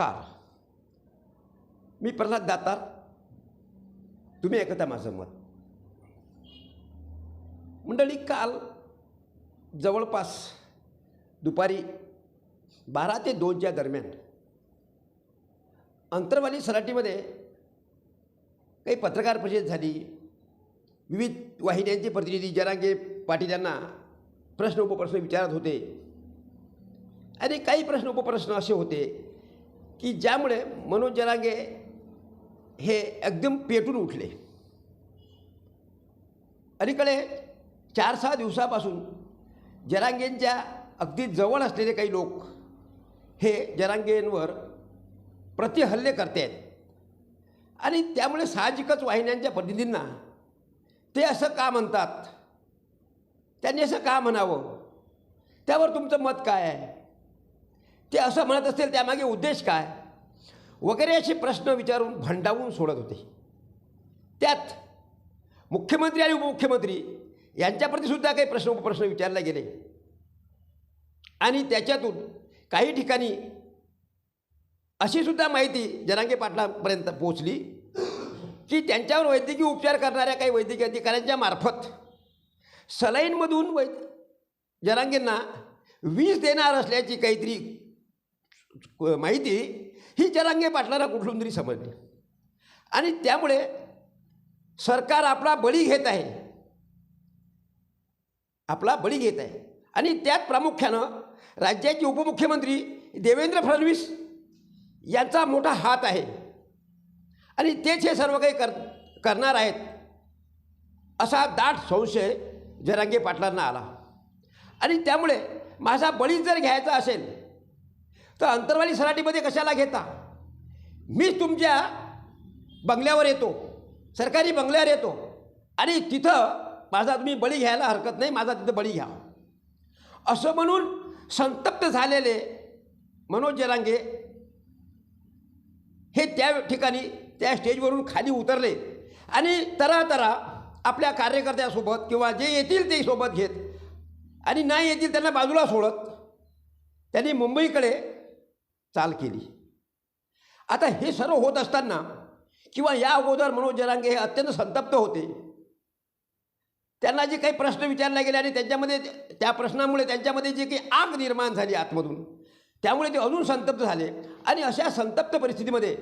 नमस्कार. मी प्रल्हाद दातार. तुम्ही ऐकता माझं मत. मंडळी काल जवळपास दुपारी बारा ते दोनच्या दरम्यान अंतरवाली सराटीमध्ये काही पत्रकार परिषद झाली. विविध वाहिन्यांचे प्रतिनिधी जरांगे पाटील यांना प्रश्न उपप्रश्न विचारत होते. आणि काही प्रश्न उपप्रश्न असे होते. की ज्यामुळे मनोज जरांगे हे एकदम पेटून उठले. अलीकडे चार सहा दिवसापासून जरांगेंच्या अगदी जवळ असलेले काही लोक हे जरांगेंवर प्रतिहल्ले करते आहेत आणि त्यामुळे साहजिकच वाहिन्यांच्या प्रतिनिधींना ते असं का म्हणतात? त्यांनी असं का म्हणावं? त्यावर तुमचं मत काय आहे? ते असं म्हणत असेल त्यामागे उद्देश काय? वगैरे असे प्रश्न विचारून भंडावून सोडत होते. त्यात मुख्यमंत्री आणि उपमुख्यमंत्री यांच्याप्रतीसुद्धा काही प्रश्न उपप्रश्न विचारले गेले. आणि त्याच्यातून काही ठिकाणी अशीसुद्धा माहिती जनांगे पाटलापर्यंत पोचली की त्यांच्यावर वैद्यकीय उपचार करणाऱ्या काही वैद्यकीय अधिकाऱ्यांच्या मार्फत सलाईनमधून वै जनांगेंना वीज देणार असल्याची काहीतरी माहिती ही जरांगे पाटलांना कुठून तरी समजली. आणि त्यामुळे सरकार आपला बळी घेत आहे. आपला बळी घेत आहे. आणि त्यात प्रामुख्यानं राज्याचे उपमुख्यमंत्री देवेंद्र फडणवीस यांचा मोठा हात आहे. आणि तेच हे सर्व काही कर करणार आहेत असा दाट संशय जरांगे पाटलांना आला. आणि त्यामुळे माझा बळी जर घ्यायचा असेल तर अंतरवाली सराटीमध्ये कशाला घेता? मीच तुमच्या बंगल्यावर येतो सरकारी बंगल्यावर येतो. आणि तिथं माझा तुम्ही बळी घ्यायला हरकत नाही माझा तिथं बळी घ्या. असं म्हणून संतप्त झालेले मनोज जरांगे हे त्या ठिकाणी त्या स्टेजवरून खाली उतरले. आणि तरा तरा आपल्या कार्यकर्त्यासोबत किंवा जे येतील ते सोबत घेत. आणि नाही येतील त्यांना बाजूला सोडत. त्यांनी मुंबईकडे चाल केली. आता हे सर्व होत असताना किंवा या अगोदर मनोज जरांगे हे अत्यंत संतप्त होते. त्यांना जे काही प्रश्न विचारले गेले आणि त्यांच्यामध्ये त्या प्रश्नामुळे त्यांच्यामध्ये जे काही आग निर्माण झाली आतमधून त्यामुळे ते अजून संतप्त झाले. आणि अशा संतप्त परिस्थितीमध्ये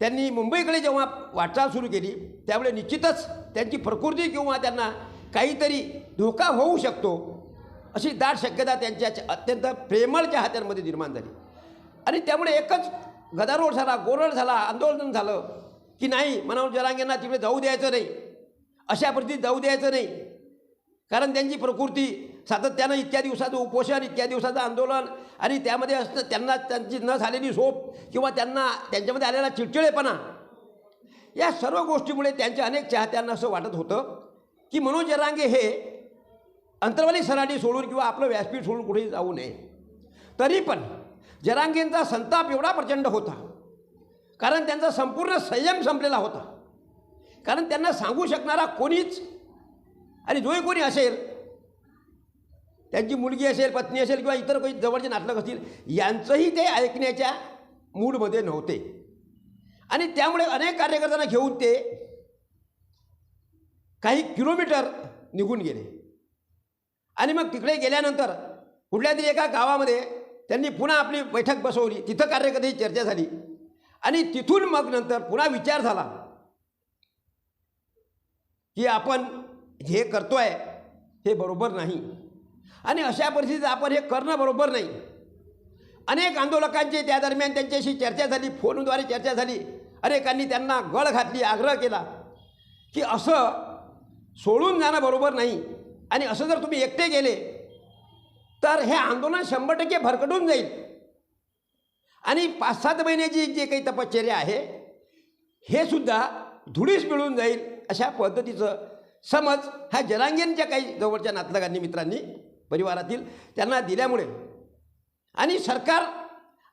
त्यांनी मुंबईकडे जेव्हा वाटचाल सुरू केली त्यामुळे निश्चितच त्यांची प्रकृती किंवा त्यांना काहीतरी धोका होऊ शकतो अशी दाट शक्यता त्यांच्या अत्यंत प्रेमळच्या हात्यांमध्ये निर्माण झाली. आणि त्यामुळे एकच गदारोळ झाला गोरळ झाला आंदोलन झालं की नाही मनोज जरांगेंना तिकडे जाऊ द्यायचं नाही. अशा परिस्थितीत जाऊ द्यायचं नाही. कारण त्यांची प्रकृती सातत्यानं इतक्या दिवसाचं उपोषण इतक्या दिवसाचं आंदोलन आणि त्यामध्ये असं त्यांना त्यांची न झालेली झोप किंवा त्यांना त्यांच्यामध्ये आलेला चिडचिडेपणा या सर्व गोष्टीमुळे त्यांच्या अनेक चाहत्यांना असं वाटत होतं की मनोज जरांगे हे अंतर्वाली सराटी सोडून किंवा आपलं व्यासपीठ सोडून कुठेही जाऊ नये. तरी पण जरांगींचा संताप एवढा प्रचंड होता. कारण त्यांचा संपूर्ण संयम संपलेला होता. कारण त्यांना सांगू शकणारा कोणीच आणि जोही कोणी असेल त्यांची मुलगी असेल पत्नी असेल किंवा इतर काही जवळचे नातलग असतील यांचंही ते ऐकण्याच्या मूडमध्ये नव्हते. आणि त्यामुळे अनेक कार्यकर्त्यांना घेऊन ते काही किलोमीटर निघून गेले. आणि मग तिकडे गेल्यानंतर कुठल्या तरी एका गावामध्ये त्यांनी पुन्हा आपली बैठक बसवली. तिथं कार्यकर्त्याची चर्चा झाली. आणि तिथून मग नंतर पुन्हा विचार झाला. की आपण हे करतोय हे बरोबर नाही. आणि अशा परिस्थितीत आपण हे करणं बरोबर नाही. अनेक आंदोलकांची त्या दरम्यान त्यांच्याशी चर्चा झाली फोनद्वारे चर्चा झाली. अनेकांनी त्यांना गळ घातली आग्रह केला. की असं सोडून जाणं बरोबर नाही. आणि असं जर तुम्ही एकटे गेले तर हे आंदोलन शंभर टक्के भरकटून जाईल. आणि पाच सात महिन्याची जे काही तपश्चर्या आहे हे सुद्धा धुळीस मिळून जाईल अशा पद्धतीचं समज ह्या जनांगेंच्या काही जवळच्या नातलगांनी मित्रांनी परिवारातील त्यांना दिल्यामुळे. आणि सरकार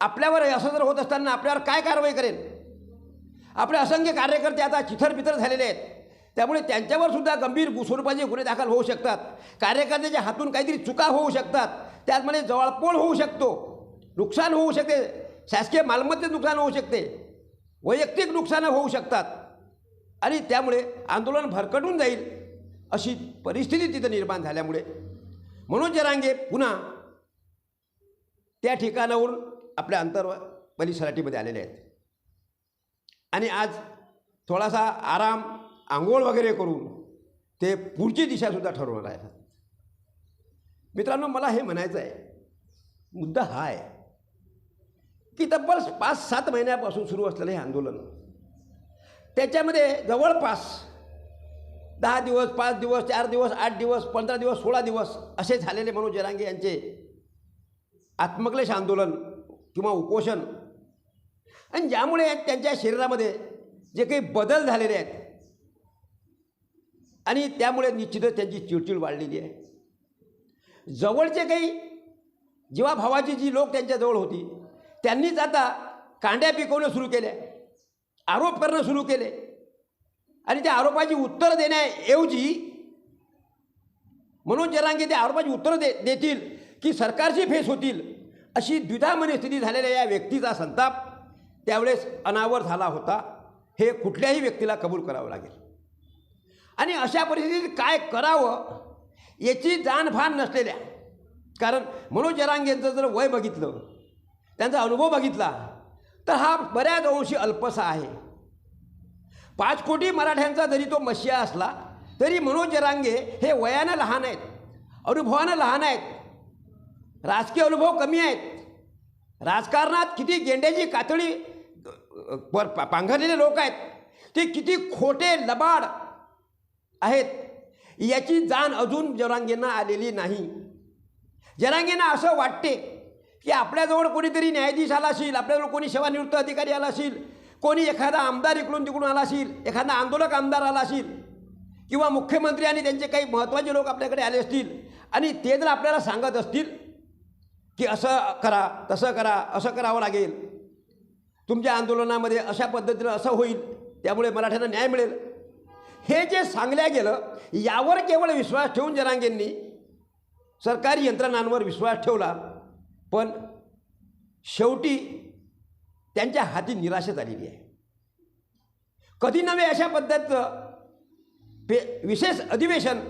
आपल्यावर असं जर होत असताना आपल्यावर काय कारवाई करेल? आपले असंख्य कार्यकर्ते आता चिथरबिथर झालेले आहेत. त्यामुळे त्यांच्यावर सुद्धा गंभीर स्वरूपाचे गुन्हे दाखल होऊ शकतात. कार्यकर्त्याच्या हातून काहीतरी चुका होऊ शकतात. त्याचमध्ये जवळपोळ होऊ शकतो. नुकसान होऊ शकते. शासकीय मालमत्तेत नुकसान होऊ शकते. वैयक्तिक नुकसानं होऊ शकतात. आणि त्यामुळे आंदोलन भरकटून जाईल अशी परिस्थिती तिथं निर्माण झाल्यामुळे. मनोज जरांगे पुन्हा त्या ठिकाणावरून आपल्या अंतर परिसराटीमध्ये आलेले आहेत. आणि आज थोडासा आराम आंघोळ वगैरे करून ते पुढची दिशासुद्धा ठरवणार आहे मित्रांनो मला हे म्हणायचं आहे. मुद्दा हा आहे की तब्बल पाच सात महिन्यापासून सुरू असलेलं हे आंदोलन त्याच्यामध्ये जवळपास दहा दिवस पाच दिवस चार दिवस आठ दिवस पंधरा दिवस सोळा दिवस असे झालेले मनोज जरांगे यांचे आत्मक्लेश आंदोलन किंवा उपोषण. आणि ज्यामुळे त्यांच्या शरीरामध्ये जे काही बदल झालेले आहेत आणि त्यामुळे निश्चितच त्यांची चिडचिड वाढलेली आहे. जवळचे काही जेव्हा भावाची जी लोक त्यांच्याजवळ होती त्यांनीच आता कांड्या पिकवणं सुरू केल्या आरोप करणं सुरू केले. आणि त्या आरोपाची उत्तरं देण्याऐवजी मनोज जरांगे त्या आरोपाची उत्तरं दे देतील की सरकारची फेस होतील अशी द्विधा मनस्थिती झालेल्या या व्यक्तीचा संताप त्यावेळेस अनावर झाला होता. हे कुठल्याही व्यक्तीला कबूल करावं लागेल. आणि अशा परिस्थितीत काय करावं याची जाणभान नसलेल्या. कारण मनोज जरांगेंचं जर वय बघितलं त्यांचा अनुभव बघितला तर हा बऱ्याच अंशी अल्पसा आहे. पाच कोटी मराठ्यांचा जरी तो मशिया असला तरी मनोज जरांगे हे वयानं लहान आहेत अनुभवानं लहान आहेत. राजकीय अनुभव कमी आहेत. राजकारणात किती गेंड्याची कातळी पांघरलेले लोक आहेत ते किती खोटे लबाड आहेत. याची जाण अजून जरांगेंना आलेली नाही. जरांगेंना असं वाटते की आपल्याजवळ कोणीतरी न्यायाधीश आला असेल आपल्याजवळ कोणी सेवानिवृत्त अधिकारी आला असेल कोणी एखादा आमदार इकडून तिकडून आला असेल एखादा आंदोलक आमदार आला असेल किंवा मुख्यमंत्री आणि त्यांचे काही महत्त्वाचे लोक आपल्याकडे आले असतील आणि ते जर आपल्याला सांगत असतील की असं करा तसं करा असं करावं लागेल तुमच्या आंदोलनामध्ये अशा पद्धतीनं असं होईल त्यामुळे मराठ्यांना न्याय मिळेल. हे जे सांगल्या गेलं यावर केवळ विश्वास ठेवून जरांगेंनी सरकारी यंत्रणांवर विश्वास ठेवला पण शेवटी त्यांच्या हाती निराशा झालेली आहे. कधी नव्हे अशा पद्धतीचं पे विशेष अधिवेशन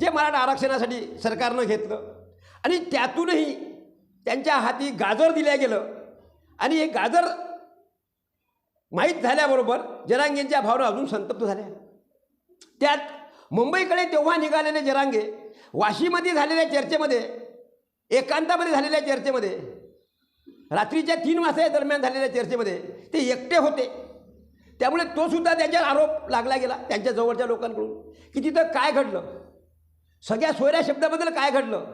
जे मराठा आरक्षणासाठी सरकारनं घेतलं आणि त्यातूनही त्यांच्या हाती गाजर दिलं गेलं आणि हे गाजर माहीत झाल्याबरोबर जनांगेंच्या भावना अजून संतप्त झाल्या. त्यात मुंबईकडे तेव्हा निघालेले जरांगे वाशीमध्ये झालेल्या चर्चेमध्ये एकांतामध्ये झालेल्या चर्चेमध्ये रात्रीच्या तीन वाजता दरम्यान झालेल्या चर्चेमध्ये ते एकटे होते. त्यामुळे तो सुद्धा त्याच्यावर आरोप लागला गेला त्यांच्या जवळच्या लोकांकडून की तिथं काय घडलं? सगळ्या सोयऱ्या शब्दाबद्दल काय घडलं?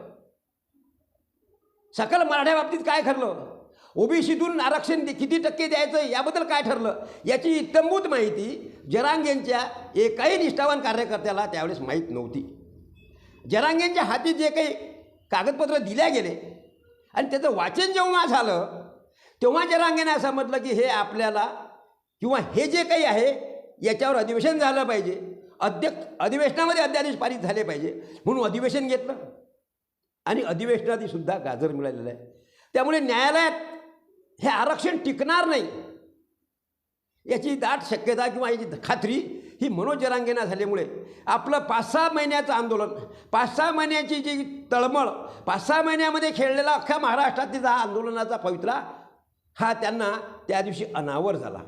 सकल मराठ्या बाबतीत काय घडलं? ओबीसीतून आरक्षण दे- किती टक्के द्यायचं याबद्दल काय ठरलं? याची इत्यंभूत माहिती जरांगेंच्या एकाही निष्ठावान कार्यकर्त्याला त्यावेळेस माहीत नव्हती. जरांगेंच्या हाती जे काही कागदपत्र दिल्या गेले आणि त्याचं वाचन जेव्हा झालं तेव्हा जरांगेने असं म्हटलं की हे आपल्याला किंवा हे जे काही आहे याच्यावर अधिवेशन झालं पाहिजे. अध्यक्ष अधिवेशनामध्ये अध्यादेश पारित झाले पाहिजे. म्हणून अधिवेशन घेतलं. आणि अधिवेशनातही सुद्धा गाजर मिळालेलं आहे. त्यामुळे न्यायालयात हे आरक्षण टिकणार नाही. याची दाट शक्यता किंवा याची खात्री ही मनोज जरांगेना झाल्यामुळे आपलं पाच सहा महिन्याचं आंदोलन पाच सहा महिन्याची जी तळमळ पाच सहा महिन्यामध्ये खेळलेला अख्ख्या महाराष्ट्रातील तिचा आंदोलनाचा पवित्रा हा त्यांना त्या दिवशी अनावर झाला.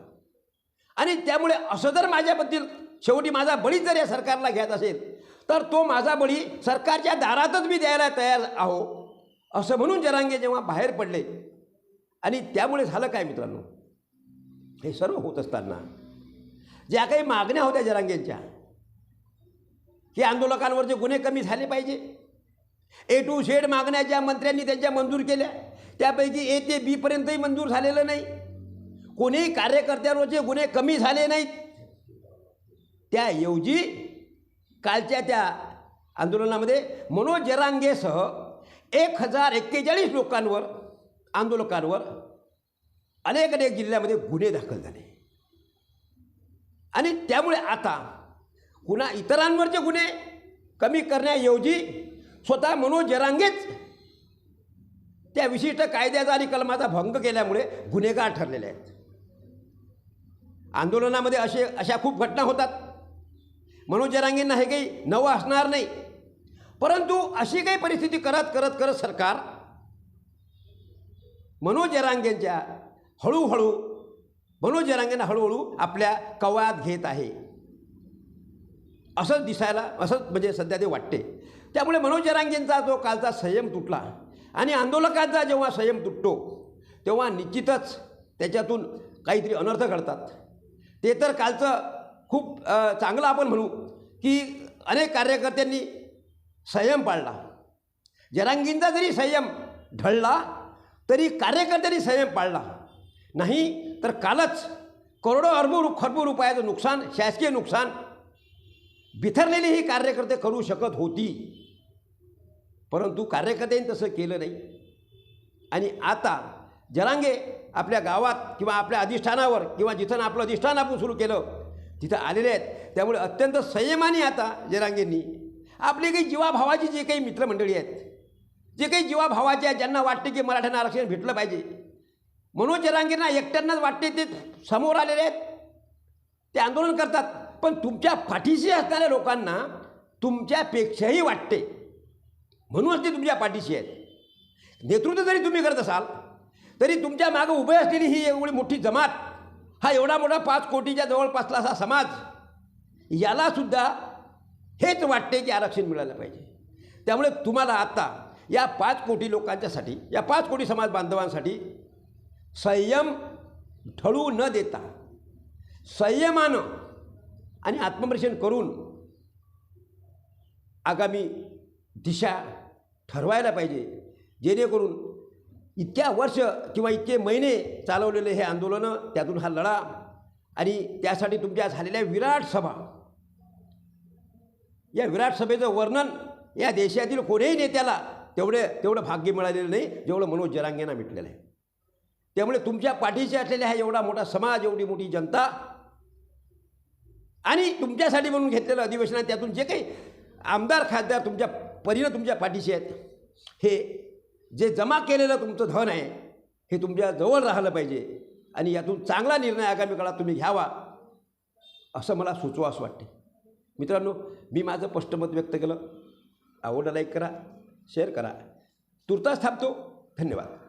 आणि त्यामुळे असं जर माझ्याबद्दल शेवटी माझा बळी जर या सरकारला घ्यायचा असेल तर तो माझा बळी सरकारच्या दारातच मी द्यायला तयार आहो असं म्हणून जरांगे जेव्हा बाहेर पडले आणि त्यामुळे झालं काय मित्रांनो? हे सर्व होत असताना ज्या काही मागण्या होत्या जरांगेंच्या की आंदोलकांवरचे गुन्हे कमी झाले पाहिजे. ए टू झेड मागण्या ज्या मंत्र्यांनी त्यांच्या मंजूर केल्या त्यापैकी ए ते बीपर्यंतही मंजूर झालेलं नाही. कोणीही कार्यकर्त्यांवरचे गुन्हे कमी झाले नाहीत. त्याऐवजी कालच्या त्या आंदोलनामध्ये मनोज जरांगेसह एक हजार एक्केचाळीस लोकांवर आंदोलकांवर अनेक अनेक जिल्ह्यामध्ये गुन्हे दाखल झाले. आणि त्यामुळे आता कुणा इतरांवरचे गुन्हे कमी करण्याऐवजी स्वतः मनोज जरांगेच त्या विशिष्ट कायद्याचा आणि कलमाचा भंग केल्यामुळे गुन्हेगार ठरलेले आहेत. आंदोलनामध्ये असे अशा खूप घटना होतात. मनोज जरांगेंना हे काही नवं असणार नाही. परंतु अशी काही परिस्थिती करत करत करत सरकार मनोज जरांगेंच्या हळूहळू मनोज जरांगेंना हळूहळू आपल्या कवात घेत आहे. असंच दिसायला असंच म्हणजे सध्या ते वाटते. त्यामुळे मनोज जरांगेंचा जो कालचा संयम तुटला आणि आंदोलकांचा जेव्हा संयम तुटतो तेव्हा निश्चितच त्याच्यातून काहीतरी अनर्थ घडतात. ते तर कालचं खूप चांगलं आपण म्हणू की अनेक कार्यकर्त्यांनी संयम पाळला. जरांगींचा जरी संयम ढळला तरी कार्यकर्त्यांनी संयम पाळला. नाही तर कालच करोडो अरबो रु खरबो रुपयाचं नुकसान शासकीय नुकसान बिथरलेली ही कार्यकर्ते करू शकत होती. परंतु कार्यकर्त्यांनी तसं केलं नाही. आणि आता जरांगे आपल्या गावात किंवा आपल्या अधिष्ठानावर किंवा जिथं आपलं अधिष्ठान आपण सुरू केलं तिथं आलेले आहेत. त्यामुळे अत्यंत संयमाने आता जरांगेंनी आपली काही जीवाभावाची जे काही मित्रमंडळी आहेत जे काही जीवाभावाचे आहेत ज्यांना वाटते की मराठ्यांना आरक्षण भेटलं पाहिजे. मनोज जरांगेंना एकट्यांनाच वाटते ते समोर आलेले आहेत. ते आंदोलन करतात. पण तुमच्या पाठीशी असणाऱ्या लोकांना तुमच्यापेक्षाही वाटते. म्हणूनच ते तुमच्या पाठीशी आहेत. नेतृत्व जरी तुम्ही करत असाल तरी तुमच्या मागं उभे असलेली ही एवढी मोठी जमात हा एवढा मोठा पाच कोटीच्या जवळपासला असा समाज यालासुद्धा हेच वाटते की आरक्षण मिळालं पाहिजे. त्यामुळे तुम्हाला आता या पाच कोटी लोकांच्यासाठी या पाच कोटी समाज बांधवांसाठी संयम ढळू न देता संयमानं आणि आत्मपरीक्षण करून आगामी दिशा ठरवायला पाहिजे जेणेकरून इतक्या वर्ष किंवा इतके महिने चालवलेले हे आंदोलनं त्यातून हा लढा आणि त्यासाठी तुमच्या झालेल्या विराट सभा या विराट सभेचं वर्णन या देशातील कोणीही नेत्याला तेवढे तेवढं भाग्य मिळालेलं नाही जेवढं मनोज जरांगेंना भेटलेलं आहे. त्यामुळे तुमच्या पाठीशी असलेला हा एवढा मोठा समाज एवढी मोठी जनता आणि तुमच्यासाठी म्हणून घेतलेलं अधिवेशन आहे त्यातून जे काही आमदार खासदार तुमच्या परीनं तुमच्या पाठीशी आहेत हे जे जमा केलेलं तुमचं धन आहे हे तुमच्या जवळ राहिलं पाहिजे आणि यातून चांगला निर्णय आगामी काळात तुम्ही घ्यावा असं मला सुचवावं वाटते मित्रांनो मी माझं स्पष्ट मत व्यक्त केलं. आवडला लाईक करा. शेअर करा. तुर्तास थांबतो धन्यवाद.